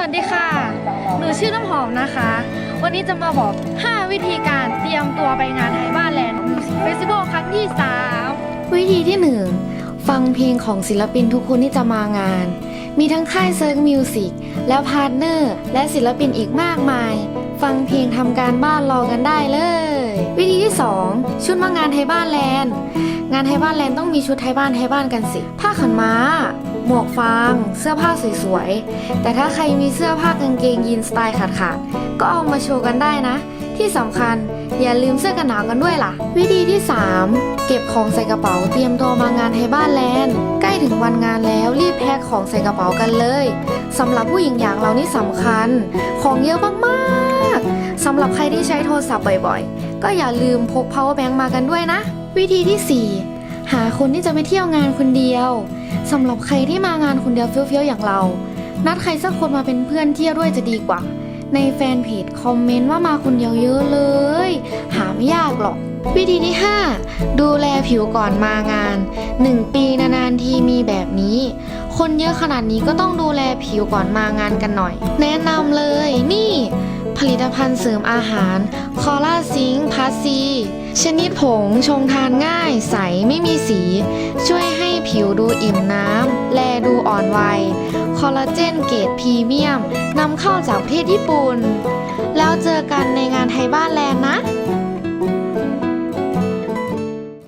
วัสดีค่ะ หนูชื่อน้ำหอมนะคะ วันนี้จะมาบอก 5 วิธีการเตรียมตัวไปงานไทยบ้านแลนด์มิวสิกเฟสติวัลครั้งที่ 3 วิธีที่ 1 ฟังเพลงของศิลปินทุกคนที่จะมางาน มีทั้งค่ายเซิร์ฟมิวสิกและพาร์ทเนอร์ และศิลปินอีกมากมาย ฟังเพลงทำการบ้านรอกันได้เลย วิธีที่ 2 ชุดมางานไทยบ้านแลนด์ งานไทยบ้านแลนด์ต้องมีชุดไทยบ้านไทยบ้านกันสิ ผ้าขนม้า หมวกฟาง เสื้อผ้าสวยๆ แต่ถ้าใครมีเสื้อผ้ากางเกงยีนสไตล์ขาดๆ ก็เอามาโชว์กันได้นะ ที่สำคัญอย่าลืมเสื้อกันหนาวกันด้วยล่ะ วิธีที่ 3 เก็บของใส่กระเป๋าเตรียมตัวมางานไทยบ้านแลนด์ใกล้ถึงวันงานแล้วรีบแพ็คของใส่กระเป๋ากันเลยสำหรับผู้หญิงอย่างเรานี่สำคัญ ของเยอะมากๆสำหรับใครที่ใช้โทรศัพท์บ่อยๆ ก็อย่าลืมพก power bank มากันด้วยนะ วิธีที่ 4 หาคนที่จะไปเที่ยวงานคนเดียว สำหรับใครที่มางานคนเดียวเฟี้ยวๆอย่างเรา นัดใครสักคนมาเป็นเพื่อนเที่ยวด้วยจะดีกว่า ในแฟนเพจคอมเมนต์ว่ามาคนเดียวเยอะเลย หาไม่ยากหรอก วิธีที่ 5 ดูแลผิวก่อนมางาน 1 ปีนานๆทีมีแบบนี้ คนเยอะขนาดนี้ก็ต้องดูแลผิวก่อนมางานกันหน่อย แนะนำเลยนี่ ผลิตภัณฑ์เสริมอาหารคอล่า ซิงพัสซี ชนิดผงชงทานง่ายใสไม่มีสี ช่วยให้ผิวดูอิ่มน้ำ แลดูอ่อนวัย คอลลาเจนเกรดพรีเมียมนำเข้าจากประเทศญี่ปุ่น แล้วเจอกันในงานไทยบ้านแลนด์นะ